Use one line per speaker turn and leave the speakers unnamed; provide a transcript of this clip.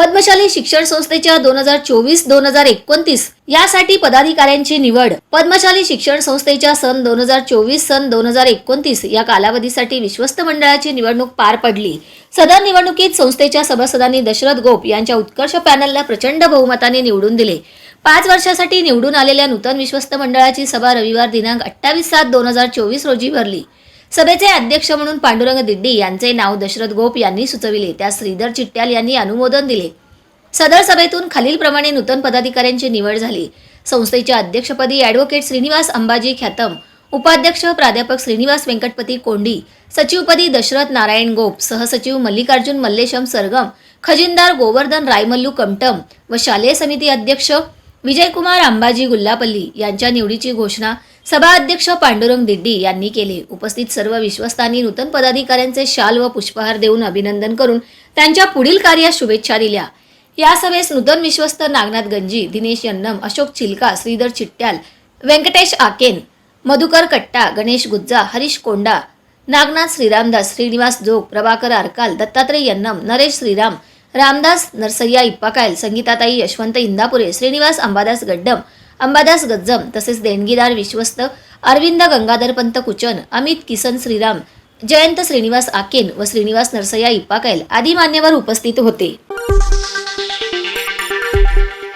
पद्मशाली शिक्षण संस्थेच्या दोन हजार चोवीस दोन हजार एकोणतीस यासाठी पदाधिकाऱ्यांची निवड. पद्मशाली शिक्षण संस्थेच्या सन दोन हजार चोवीस सन दोन हजार एकोणतीस या कालावधीसाठी विश्वस्त मंडळाची निवडणूक पार पडली. सदर निवडणुकीत संस्थेच्या सभासदांनी दशरथ गोप यांच्या उत्कर्ष पॅनलला प्रचंड बहुमताने निवडून दिले. पाच वर्षासाठी निवडून आलेल्या नूतन विश्वस्त मंडळाची सभा रविवार दिनांक अठ्ठावीस सात दोन हजार चोवीस रोजी भरली. सभेचे अध्यक्ष म्हणून पांडुरंग दिड्डी यांचे नाव दशरथ गोप यांनी सुचविले. त्या श्रीधर चिट्ट्याल यांनी अनुमोदन दिले. सदर सभेतून खालीलप्रमाणे नूतन पदाधिकाऱ्यांची निवड झाली. संस्थेच्या अध्यक्षपदी ॲडव्होकेट श्रीनिवास अंबाजी ख्यातम उपाध्यक्ष प्राध्यापक श्रीनिवास व्यंकटपती कोंडी सचिवपदी दशरथ नारायण गोप सहसचिव मल्लिकार्जुन मल्लेशम सरगम खजिनदार गोवर्धन रायमल्लू कमटम व शालेय समिती अध्यक्ष विजयकुमार अंबाजी गुल्लापल्ली यांच्या निवडीची घोषणा सभा अध्यक्ष पांडुरंग दिड्डी यांनी केले. उपस्थित सर्व विश्वस्तांनी नूतन पदाधिकाऱ्यांचे शाल व पुष्पहार देऊन अभिनंदन करून त्यांच्या पुढील कार्यास शुभेच्छा दिल्या. या सभेस नूतन विश्वस्त नागनाथ गंजी दिनेश यन्नम अशोक चिलका श्रीधर चिट्ट्याल व्यंकटेश आकेन मधुकर कट्टा गणेश गुज्जा हरीश कोंडा नागनाथ श्रीरामदास श्रीनिवास जोग प्रभाकर आरकाल दत्तात्रय यन्नम नरेश श्रीराम रामदास नरसय्या इप्पाकायल संगीताताई यशवंत इंदापुरे श्रीनिवास अंबादास गड्डम अंबादास गज्जम तसेच देणगीदार विश्वस्त अरविंद गंगाधरपंत कुचन अमित किसन श्रीराम जयंत श्रीनिवास आकेन व श्रीनिवास नरसय्या इप्पाकायल आदी मान्यवर उपस्थित होते.